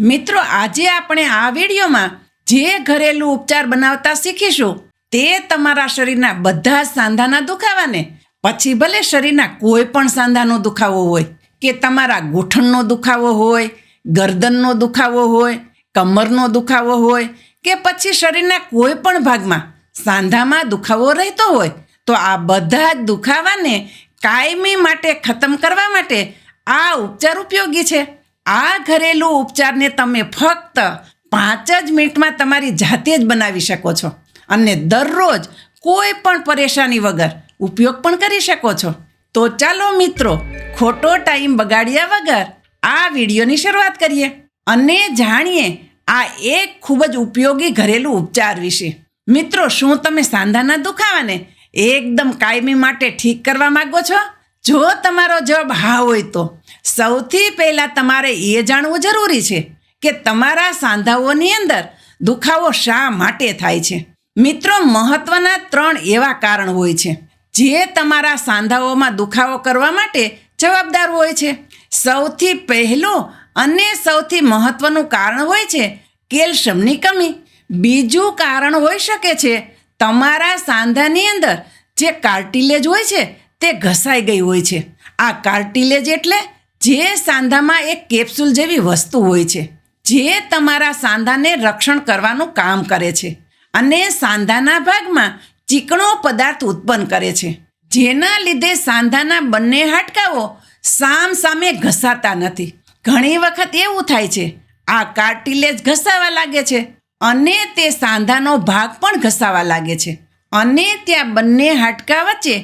મિત્રો, આજે આપણે આ વિડીયોમાં જે ઘરેલું ઉપચાર બનાવતા શીખીશું, તે તમારા શરીરના બધા સાંધાના દુખાવાને. પછી ભલે શરીરના કોઈ પણ સાંધાનો દુખાવો હોય, કે તમારા ગૂંઠણનો દુખાવો હોય, ગરદનનો દુખાવો હોય, કમરનો દુખાવો હોય, કે પછી શરીરના કોઈ પણ ભાગમાં સાંધામાં દુખાવો રહેતો હોય, તો આ બધા દુખાવાને કાયમી માટે ખતમ કરવા માટે આ ઉપચાર ઉપયોગી છે. આ ઘરેલું ઉપચારને તમે ફક્ત પાંચ જ મિનિટમાં તમારી જાતે જ બનાવી શકો છો. અને દરરોજ કોઈ પણ પરેશાની વગર ઉપયોગ પણ કરી શકો છો. તો ચાલો મિત્રો, ખોટો ટાઈમ બગાડ્યા વગર આ વિડીયોની શરૂઆત કરીએ. અને જાણીએ આ એક ખૂબ જ ઉપયોગી ઘરેલું ઉપચાર વિશે. મિત્રો, શું તમે સાંધાના દુખાવાને એકદમ કાયમી માટે ઠીક કરવા માગો છો? જો તમારો જવાબ હા હોય તો. સૌથી પહેલાં તમારે એ જાણવું જરૂરી છે કે તમારા સાંધાઓની અંદર દુખાવો શા માટે થાય છે? મિત્રો, મહત્વના ત્રણ એવા કારણ હોય છે જે તમારા સાંધાઓમાં દુખાવો કરવા માટે જવાબદાર હોય છે. સૌથી પહેલું અને સૌથી મહત્વનું કારણ હોય છે કેલ્શિયમની કમી. બીજું કારણ હોઈ શકે છે તમારા સાંધાની અંદર જે કાર્ટિલેજ હોય છે તે ઘસાઈ ગઈ હોય છે. આ કાર્ટિલેજ એટલે જે સાંધામાં એક કેપ્સ્યુલ જેવી વસ્તુ હોય છે, જે તમારા સાંધાને રક્ષણ કરવાનું કામ કરે છે અને સાંધાના ભાગમાં ચીકણો પદાર્થ ઉત્પન્ન કરે છે. જેના લીધે સાંધાના બંને હાડકાઓ સામ સામે ઘસાતા નથી. ઘણી વખત એવું થાય છે, આ કાર્ટિલેજ ઘસાવા લાગે છે અને તે સાંધાનો ભાગ પણ ઘસાવા લાગે છે અને ત્યાં બંને હાડકા વચ્ચે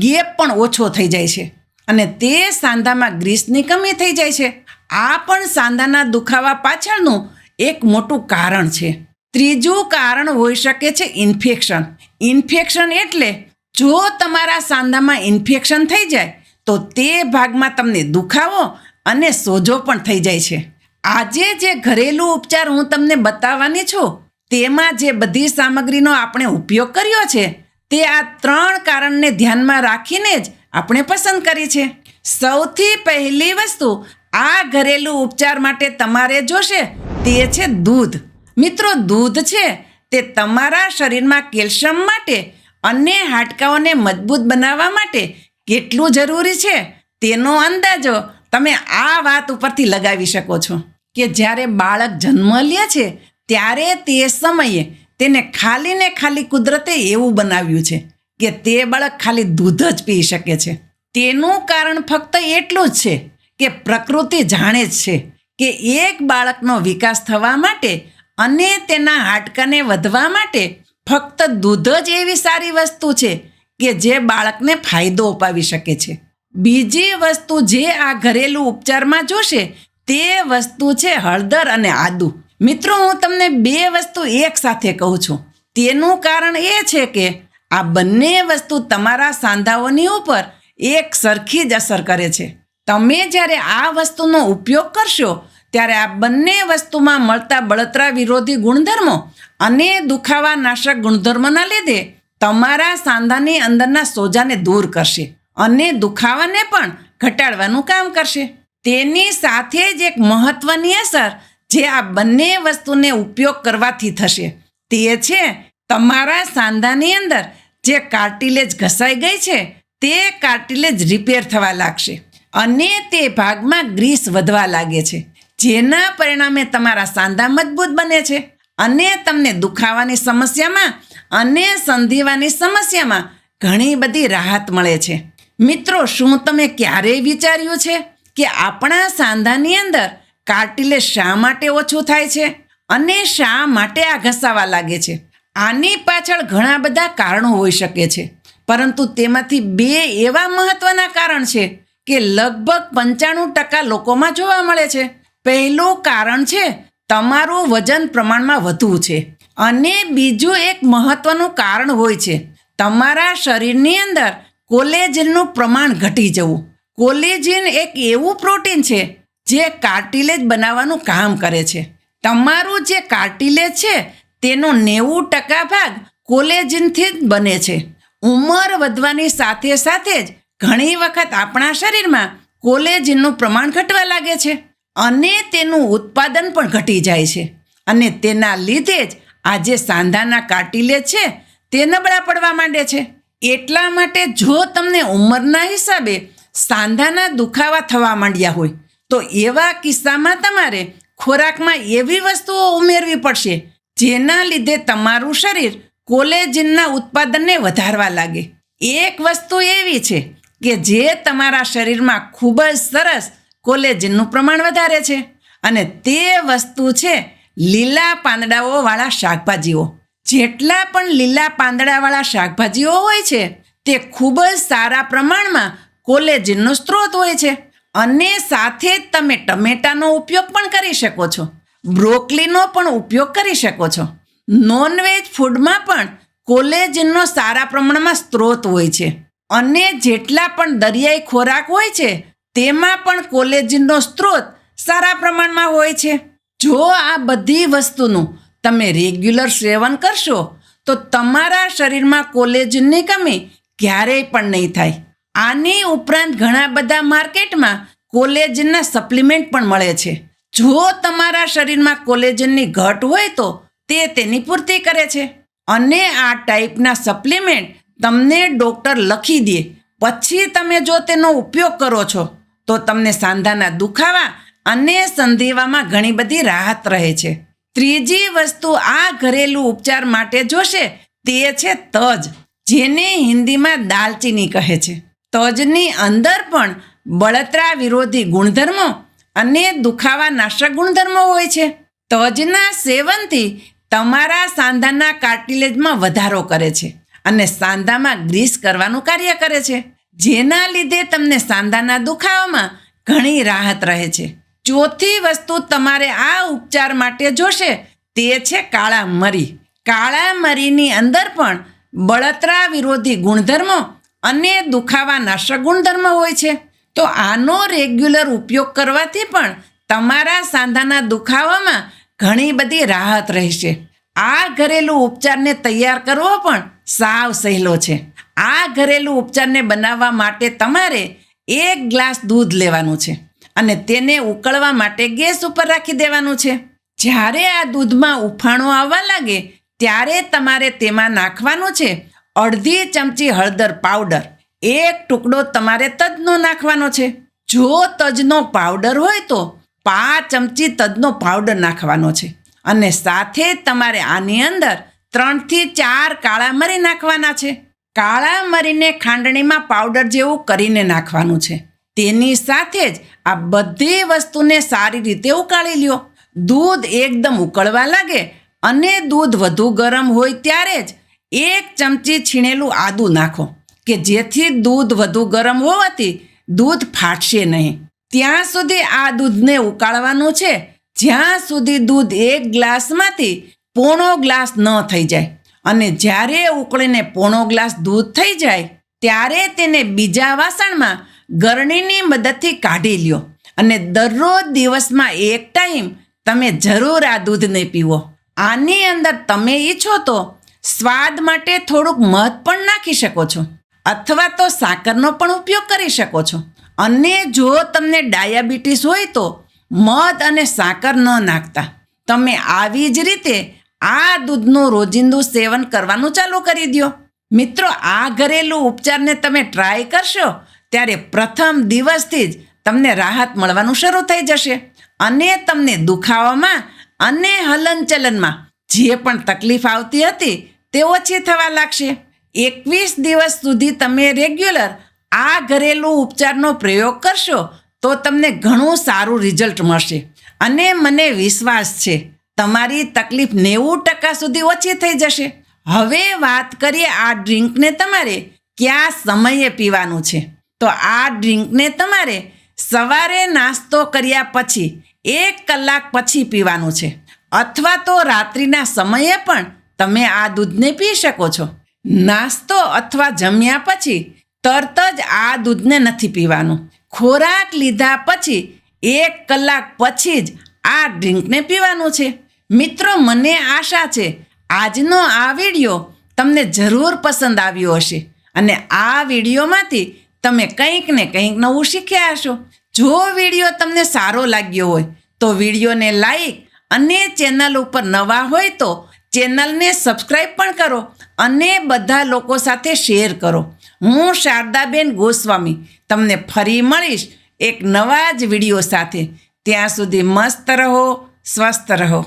ગેપ પણ ઓછો થઈ જાય છે. અને તે સાંધામાં ગ્રીસની કમી થઈ જાય છે. આ પણ સાંધાના દુખાવા પાછળનું એક મોટું કારણ છે. ત્રીજું કારણ હોઈ શકે છે ઇન્ફેક્શન. ઇન્ફેક્શન એટલે જો તમારા સાંધામાં ઇન્ફેક્શન થઈ જાય, તો તે ભાગમાં તમને દુખાવો અને સોજો પણ થઈ જાય છે. આજે જે ઘરેલું ઉપચાર હું તમને બતાવવાની છું, તેમાં જે બધી સામગ્રીનો આપણે ઉપયોગ કર્યો છે, તે આ ત્રણ કારણને ધ્યાનમાં રાખીને જ આપણે પસંદ કરી છે. સૌથી પહેલી વસ્તુ, આ ઘરેલું ઉપચાર માટે તમારે જોશે તે છે દૂધ. મિત્રો, દૂધ છે, તે તમારા શરીરમાં કેલ્શિયમ માટે અને હાડકાઓને મજબૂત બનાવવા માટે કેટલું જરૂરી છે, તેનો અંદાજો તમે આ વાત ઉપરથી લગાવી શકો છો. કે જ્યારે બાળક જન્મ લે છે, ત્યારે તે સમયે તેને ખાલી ને ખાલી કુદરતે એવું બનાવ્યું છે. કે તે બાળક ખાલી દૂધ જ પી શકે છે. તેનું કારણ ફક્ત એટલું જ છે કે પ્રકૃતિ જાણે જ છે કે એક બાળકનો વિકાસ થવા માટે અને તેના હાડકાને વધવા માટે ફક્ત દૂધ જ એવી સારી વસ્તુ છે કે જે બાળકને ફાયદો અપાવી શકે છે. બીજી વસ્તુ જે આ ઘરેલું ઉપચારમાં જોશે તે વસ્તુ છે હળદર અને આદુ. મિત્રો, હું તમને બે વસ્તુ એક સાથે કહું છું. તેનું કારણ એ છે કે આ બંને વસ્તુ તમારા સાંધાઓની ઉપર એક સરખી જ અસર કરે છે. તમે જ્યારે આ વસ્તુનો ઉપયોગ કરશો, ત્યારે આ બંને વસ્તુમાં મળતા બળતરા વિરોધી ગુણધર્મો અને દુખાવા નાશક ગુણધર્મોના લીધે તમારા સાંધાની અંદરના સોજાને દૂર કરશે અને દુખાવાને પણ ઘટાડવાનું કામ કરશે. તેની સાથે જ એક મહત્વની અસર જે આ બંને વસ્તુને ઉપયોગ કરવાથી થશે. તે છે તમારા સાંધાની અંદર જે કાર્ટિલેજ ઘસાઈ ગઈ છે, તે કાર્ટિલેજ રિપેર થવા લાગશે અને તે ભાગમાં ગ્રીસ વધવા લાગે છે. જેના પરિણામે તમારા સાંધા મજબૂત બને છે અને તમને દુખાવાની સમસ્યામાં અને સંધિવાની સમસ્યામાં ઘણી બધી રાહત મળે છે. મિત્રો, શું તમે ક્યારેય વિચાર્યું છે કે આપણા સાંધાની અંદર કાર્ટિલેજ શા માટે ઓછું થાય છે અને શા માટે આ ઘસાવા લાગે છે? આની પાછળ ઘણા બધા કારણો હોઈ શકે છે. પરંતુ તેમાંથી બે એવા મહત્વના કારણ છે કે લગભગ પંચાણું ટકા લોકોમાં જોવા મળે છે. પહેલું કારણ છે, તમારું વજન પ્રમાણમાં વધુ છે. અને બીજું એક મહત્વનું કારણ હોય છે, તમારા શરીરની અંદર કોલેજનનું પ્રમાણ ઘટી જવું. કોલેજિન એક એવું પ્રોટીન છે, જે કાર્ટિલેજ બનાવવાનું કામ કરે છે. તમારું જે કાર્ટિલેજ છે તેનો નેવું ટકા ભાગ કોલેજિનથી જ બને છે. ઉંમર વધવાની સાથે સાથે જ ઘણી વખત આપણા શરીરમાં કોલેજિનનું પ્રમાણ ઘટવા લાગે છે અને તેનું ઉત્પાદન પણ ઘટી જાય છે. અને તેના લીધે જ આજે સાંધાના કાટીલે છે તે નબળા પડવા માંડે છે. એટલા માટે જો તમને ઉંમરના હિસાબે સાંધાના દુખાવા થવા માંડ્યા હોય, તો એવા કિસ્સામાં તમારે ખોરાકમાં એવી વસ્તુઓ ઉમેરવી પડશે જેના લીધે તમારું શરીર કોલેજનના ઉત્પાદનને વધારવા લાગે. એક વસ્તુ એવી છે કે જે તમારા શરીરમાં ખૂબ જ સરસ કોલેજનનું પ્રમાણ વધારે છે અને તે વસ્તુ છે લીલા પાંદડાઓવાળા શાકભાજીઓ. જેટલા પણ લીલા પાંદડાવાળા શાકભાજીઓ હોય છે, તે ખૂબ જ સારા પ્રમાણમાં કોલેજનનો સ્ત્રોત હોય છે અને સાથે જ તમે ટમેટાનો ઉપયોગ પણ કરી શકો છો. બ્રોકલીનો પણ ઉપયોગ કરી શકો છો. નોનવેજ ફૂડમાં પણ કોલેજનનો સારા પ્રમાણમાં સ્ત્રોત હોય છે. અને જેટલા પણ દરિયાઈ ખોરાક હોય છે, તેમાં પણ કોલેજનનો સ્ત્રોત સારા પ્રમાણમાં હોય છે. જો આ બધી વસ્તુનું તમે રેગ્યુલર સેવન કરશો, તો તમારા શરીરમાં કોલેજનની કમી ક્યારેય પણ નહીં થાય. આની ઉપરાંત ઘણા બધા માર્કેટમાં કોલેજનના સપ્લિમેન્ટ પણ મળે છે. જો તમારા શરીરમાં કોલેજનની ઘટ હોય તો તે તેની પૂર્તિ કરે છે. અને આ ટાઈપના સપ્લિમેન્ટ તમને ડૉક્ટર લખી દે. પછી તમે જો તેનો ઉપયોગ કરો છો, તો તમને સાંધાના દુખાવા અને સંધિવામાં ઘણી બધી રાહત રહે છે. ત્રીજી વસ્તુ આ ઘરેલું ઉપચાર માટે જોશે તે છે તજ, જેને હિન્દીમાં દાલચીની કહે છે. તજની અંદર પણ બળતરા વિરોધી ગુણધર્મો અને દુખાવા નાશક ગુણધર્મો હોય છે. તજના સેવનથી તમારા સાંધાના કાર્ટિલેજમાં વધારો કરે છે અને સાંધામાં ગ્રીસ કરવાનું કાર્ય કરે છે. જેના લીધે તમને સાંધાના દુખાવામાં ઘણી રાહત રહે છે. ચોથી વસ્તુ તમારે આ ઉપચાર માટે જોશે તે છે કાળા મરી. કાળા મરીની અંદર પણ બળતરા વિરોધી ગુણધર્મો અને દુખાવા નાશક ગુણધર્મ હોય છે. તો આનો રેગ્યુલર ઉપયોગ કરવાથી પણ તમારા સાંધાના દુખાવામાં ઘણી બધી રાહત રહેશે. આ ઘરેલું ઉપચારને તૈયાર કરવો પણ સાવ સહેલો છે. આ ઘરેલું ઉપચારને બનાવવા માટે તમારે એક ગ્લાસ દૂધ લેવાનું છે અને તેને ઉકળવા માટે ગેસ ઉપર રાખી દેવાનું છે. જ્યારે આ દૂધમાં ઉફાણો આવવા લાગે, ત્યારે તમારે તેમાં નાખવાનું છે અડધી ચમચી હળદર પાવડર. એક ટુકડો તમારે તજનો નાખવાનો છે. જો તજનો પાવડર હોય તો પાંચ ચમચી તજનો પાવડર નાખવાનો છે. અને સાથે તમારે આની અંદર ત્રણથી ચાર કાળા મરી નાખવાના છે. કાળા મરીને ખાંડણીમાં પાવડર જેવું કરીને નાખવાનું છે. તેની સાથે જ આ બધી વસ્તુને સારી રીતે ઉકાળી લ્યો. દૂધ એકદમ ઉકળવા લાગે અને દૂધ વધુ ગરમ હોય ત્યારે જ એક ચમચી છીણેલું આદું નાખો. કે જેથી દૂધ વધુ ગરમ હોવાથી દૂધ ફાટશે નહીં. ત્યાં સુધી આ દૂધને ઉકાળવાનું છે. જ્યાં સુધી દૂધ એક ગ્લાસમાંથી પોણો ગ્લાસ ન થઈ જાય અને જ્યારે ઉકળીને પોણો ગ્લાસ દૂધ થઈ જાય, ત્યારે તેને બીજા વાસણમાં ગરણીની મદદથી કાઢી લ્યો અને દરરોજ દિવસમાં એક ટાઈમ તમે જરૂર આ દૂધને પીવો. આની અંદર તમે ઈચ્છો તો સ્વાદ માટે થોડુંક મધ પણ નાખી શકો છો. અથવા તો સાકરનો પણ ઉપયોગ કરી શકો છો. અને જો તમને ડાયાબિટીસ હોય તો મધ અને સાકર ન નાખતા. તમે આવી જ રીતે આ દૂધનું રોજિંદુ સેવન કરવાનું ચાલુ કરી દો મિત્રો, આ ઘરેલું ઉપચારને તમે ટ્રાય કરશો, ત્યારે પ્રથમ દિવસથી જ તમને રાહત મળવાનું શરૂ થઈ જશે. અને તમને દુખાવામાં અને હલનચલનમાં જે પણ તકલીફ આવતી હતી, તે ઓછી થવા લાગશે. એકવીસ દિવસ સુધી તમે રેગ્યુલર આ ઘરેલું ઉપચારનો પ્રયોગ કરશો, તો તમને ઘણું સારું રિઝલ્ટ મળશે. અને મને વિશ્વાસ છે, તમારી તકલીફ નેવું ટકા સુધી ઓછી થઈ જશે. હવે વાત કરીએ આ ડ્રિંકને તમારે કયા સમયે પીવાનું છે? તો આ ડ્રિંકને તમારે સવારે નાસ્તો કર્યા પછી એક કલાક પછી પીવાનું છે. અથવા તો રાત્રિના સમયે પણ તમે આ દૂધને પી શકો છો. નાસ્તો અથવા જમ્યા પછી તરત જ આ દૂધને નથી પીવાનું. ખોરાક લીધા પછી એક કલાક પછી જ આ ડ્રિંકને પીવાનું છે. મિત્રો, મને આશા છે આજનો આ વીડિયો તમને જરૂર પસંદ આવ્યો હશે અને આ વિડીયોમાંથી તમે કંઈક ને કંઈક નવું શીખ્યા હશો. જો વીડિયો તમને સારો લાગ્યો હોય તો વિડીયોને લાઈક અને ચેનલ ઉપર નવા હોય તો ચેનલને સબસ્ક્રાઈબ પણ કરો અને બધા લોકો સાથે શેર કરો. હું શારદાબેન ગોસ્વામી તમને ફરી મળીશ એક નવા જ વીડિયો સાથે. ત્યાં સુધી મસ્ત રહો, સ્વસ્થ રહો.